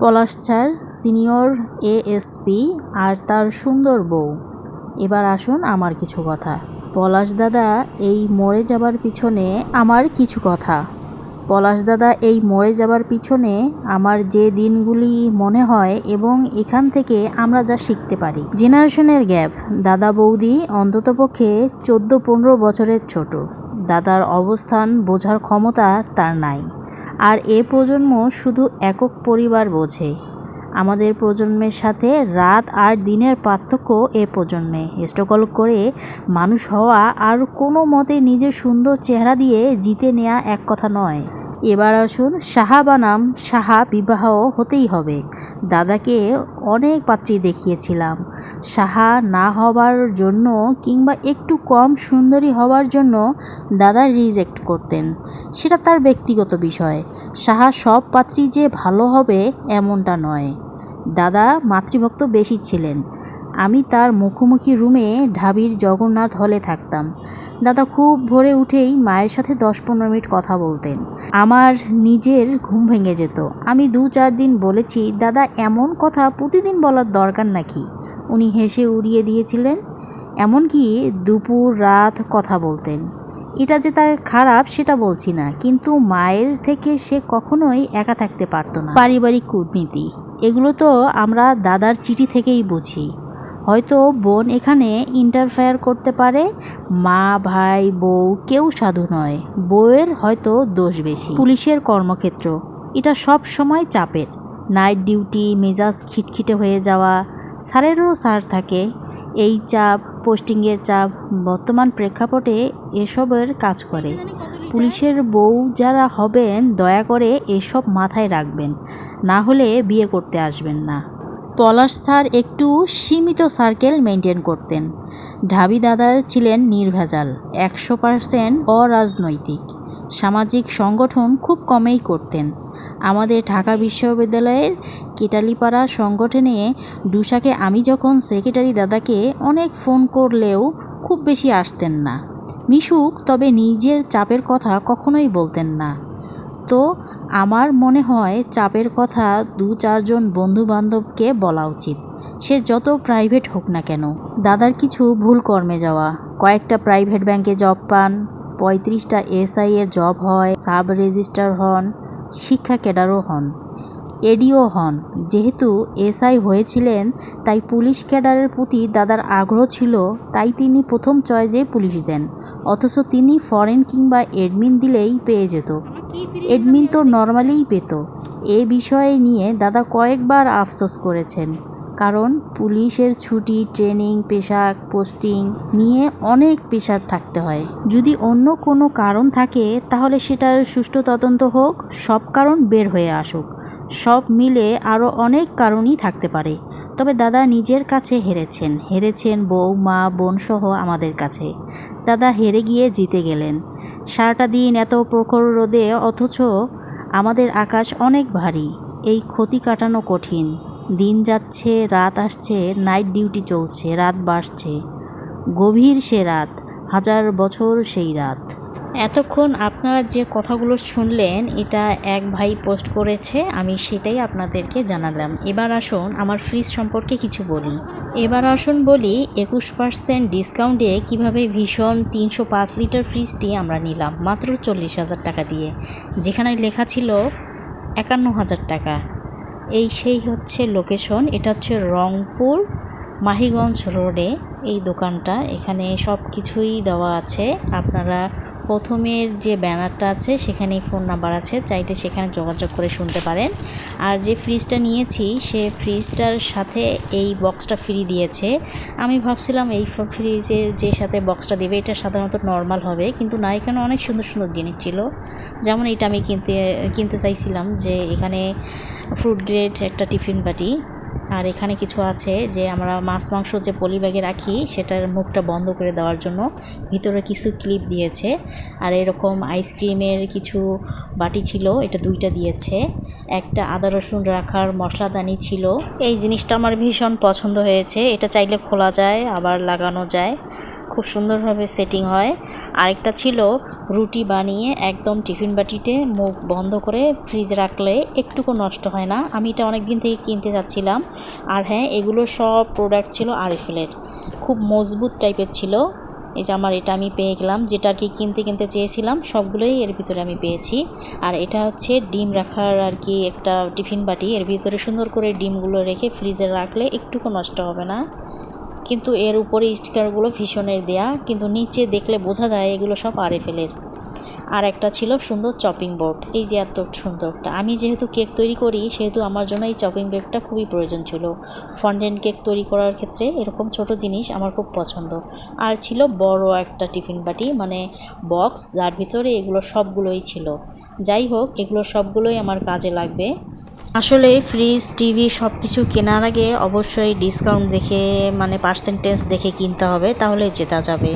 পলাশচার senior ASP আর তার সুন্দর বউ। এবার আসুন আমার কিছু কথা। পলাশ দাদা, এই মরে যাবার পিছনে আমার কিছু কথা। পলাশ দাদা, এই মরে যাবার পিছনে আমার যে দিনগুলি মনে হয় এবং এখান থেকে আমরা যা শিখতে পারি। জেনারেশনের গ্যাপ। দাদা বৌদি অন্ততপক্ষে চোদ্দ পনেরো বছরের ছোট। দাদার অবস্থান বোঝার ক্ষমতা তার নাই। আর এ প্রজন্ম শুধু একক পরিবার বোঝে। আমাদের প্রজন্মের সাথে রাত আর দিনের পার্থক্য এ প্রজন্মে। স্ট্রগল করে মানুষ হওয়া আর কোনো মতে নিজের সুন্দর চেহারা দিয়ে জিতে নেওয়া এক কথা নয়। এবার আসুন সাহা বানাম সাহা বিবাহ হতেই হবে। দাদাকে অনেক পাত্রী দেখিয়েছিলাম। সাহা না হবার জন্য কিংবা একটু কম সুন্দরী হওয়ার জন্য দাদা রিজেক্ট করতেন। সেটা তার ব্যক্তিগত বিষয়। সাহা সব পাত্রী যে ভালো হবে এমনটা নয়। দাদা মাতৃভক্ত বেশি ছিলেন। আমি তার মুখোমুখি রুমে ঢাবির জগন্নাথ হলে থাকতাম। দাদা খুব ভোরে উঠেই মায়ের সাথে দশ পনেরো মিনিট কথা বলতেন। আমার নিজের ঘুম ভেঙে যেত। আমি দু চার দিন বলেছি, দাদা, এমন কথা প্রতিদিন বলার দরকার নাকি? উনি হেসে উড়িয়ে দিয়েছিলেন। এমনকি দুপুর, রাত কথা বলতেন। এটা যে তার খারাপ, সেটা বলছি না। কিন্তু মায়ের থেকে সে কখনোই একা থাকতে পারতো না। পারিবারিক কূটনীতি। এগুলো তো আমরা দাদার চিঠি থেকেই বুঝি। হয়তো বোন এখানে ইন্টারফেয়ার করতে পারে। মা, ভাই, বউ কেউ সাধু নয়। বউয়ের হয়তো দোষ বেশি। পুলিশের কর্মক্ষেত্র। এটা সব সময় চাপের। নাইট ডিউটি মেজাজ খিটখিটে হয়ে যাওয়া, স্যারেরও স্যার থাকে। এই চাপ পোস্টিংয়ের চাপ, বর্তমান প্রেক্ষাপটে এসবের কাজ করে। পুলিশের বউ যারা হবেন, দয়া করে এসব মাথায় রাখবেন। না হলে বিয়ে করতে আসবেন না। পলাশ স্যার একটু সীমিত সার্কেল মেনটেন করতেন। ঢাবি দাদার ছিলেন নির্ভেজাল, একশো পার্সেন্ট অরাজনৈতিক। সামাজিক সংগঠন খুব কমেই করতেন। আমাদের ঢাকা বিশ্ববিদ্যালয়ের কেটালিপাড়া সংগঠনে ডুসাকে আমি যখন সেক্রেটারি দাদাকে অনেক ফোন করলেও খুব বেশি আসতেন না। মিশুক তবে নিজের চাপের কথা কখনোই বলতেন না। তো আমার মনে হয় চাপের কথা দু চারজন বন্ধুবান্ধবকে বলা উচিত। সে যত প্রাইভেট হোক না কেন। দাদার কিছু ভুল কর্মে যাওয়া। কয়েকটা প্রাইভেট ব্যাংকে জব পান। পঁয়ত্রিশটা এসআই এর জব হয়। সাব রেজিস্টার হন। শিক্ষা ক্যাডারও হন। এডিও হন। যেহেতু এসআই হয়েছিলেন, তাই পুলিশ ক্যাডারের প্রতি দাদার আগ্রহ ছিল, তাই তিনি প্রথম চয়েজে পুলিশ দেন। অথচ তিনি ফরেন কিংবা এডমিন দিলেই পেয়ে যেত। এডমিন তো নর্মালিই পেত। এ বিষয়ে নিয়ে দাদা কয়েকবার আফসোস করেছেন। কারণ পুলিশের ছুটি, ট্রেনিং, পেশাক, পোস্টিং নিয়ে অনেক পেশার থাকতে হয়। যদি অন্য কোনো কারণ থাকে, তাহলে সেটার সুষ্ঠু তদন্ত হোক, সব কারণ বের হয়ে আসুক। সব মিলে আরও অনেক কারণই থাকতে পারে। তবে দাদা নিজের কাছে হেরেছেন। হেরেছেন বউ, মা বোন সহ আমাদের কাছে। দাদা হেরে গিয়ে জিতে গেলেন। সারাটা দিন এত প্রখর রোদে, অথচ আমাদের আকাশ অনেক ভারী। এই ক্ষতি কাটানো কঠিন। দিন যাচ্ছে, রাত আসছে নাইট ডিউটি চলছে, রাত বাড়ছে। গভীর সে রাত, হাজার বছর সেই রাত। এতক্ষণ আপনারা যে কথাগুলো শুনলেন, এটা এক ভাই পোস্ট করেছে, আমি সেটাই আপনাদেরকে জানালাম। এবার আসুন, আমার ফ্রিজ সম্পর্কে কিছু বলি। এবার আসুন বলি, একুশ পার্সেন্ট ডিসকাউন্টে কীভাবে ভীষণ তিনশো পাঁচ লিটার ফ্রিজটি আমরা নিলাম? মাত্র চল্লিশ হাজার টাকা দিয়ে। যেখানে লেখা ছিল একান্ন হাজার টাকা। এই সেই হচ্ছে লোকেশন এটা হচ্ছে রংপুর। মাহিগঞ্জ রোডে এই দোকানটা, এখানে সব কিছুই দেওয়া আছে। আপনারা প্রথমের যে ব্যানারটা আছে, সেখানেই ফোন নাম্বার আছে, চাইলে সেখানে যোগাযোগ করে শুনতে পারেন। আর যে ফ্রিজটা নিয়েছি, সে ফ্রিজটার সাথে এই বক্সটা ফ্রি দিয়েছে। আমি ভাবছিলাম এই ফ্রিজের যে সাথে বক্সটা দেবে, এটা সাধারণত নর্মাল হবে, কিন্তু না, এখানে অনেক সুন্দর সুন্দর জিনিস ছিল। যেমন এটা আমি কিনতে কিনতে চাইছিলাম যে এখানে ফ্রুট গ্রেড একটা টিফিন বাটি। আর এখানে কিছু আছে যে আমরা মাছ, মাংস যে পলি ব্যাগে রাখি, সেটার মুখটা বন্ধ করে দেওয়ার জন্য ভিতরে কিছু ক্লিপ দিয়েছে। আর এরকম আইসক্রিমের কিছু বাটি ছিল, এটা দুইটা দিয়েছে। একটা আদা রসুন রাখার মশলাদানি ছিল। এই জিনিসটা আমার ভীষণ পছন্দ হয়েছে। এটা চাইলে খোলা যায়, আবার লাগানো যায়। খুব সুন্দরভাবে সেটিং হয়। আরেকটা ছিল রুটি বানিয়ে একদম টিফিন বাটিতে মুখ বন্ধ করে ফ্রিজ রাখলে একটুকু নষ্ট হয় না। আমি এটা অনেক দিন থেকে কিনতে যাচ্ছিলাম। আর হ্যাঁ এগুলো সব প্রোডাক্ট ছিল আরএফএলের খুব মজবুত টাইপের ছিল। এই যে আমার এটা আমি পেয়ে গেলাম। যেটা আর কি কিনতে কিনতে চেয়েছিলাম, সবগুলোই এর ভিতরে আমি পেয়েছি। আর এটা হচ্ছে ডিম রাখার আর কি একটা টিফিন বাটি। এর ভিতরে সুন্দর করে ডিমগুলো রেখে ফ্রিজে রাখলে একটুকু নষ্ট হবে না। কিন্তু এর উপরে স্টিকারগুলো ভীষণের দেয়া, কিন্তু নিচে দেখলে বোঝা যায় এগুলো সব আরএফএলের। আর একটা ছিল সুন্দর চপিং বোর্ড। এই যে এত সুন্দরটা আমি যেহেতু কেক তৈরি করি, সেহেতু আমার জন্য এই চপিং বোর্ডটা খুবই প্রয়োজন ছিল। ফন্ডেন্ট কেক তৈরি করার ক্ষেত্রে এরকম ছোট জিনিস আমার খুব পছন্দ। আর ছিল বড় একটা টিফিন বাটি মানে বক্স, যার ভিতরে এগুলো সবগুলোই ছিল। যাই হোক, এগুলো সবগুলোই আমার কাজে লাগবে। আসলে ফ্রিজ টিভি সব কিছু কেনার আগে অবশ্যই ডিসকাউন্ট দেখে মানে পার্সেন্টেজ দেখে কিনতে হবে, তাহলে জেতা যাবে।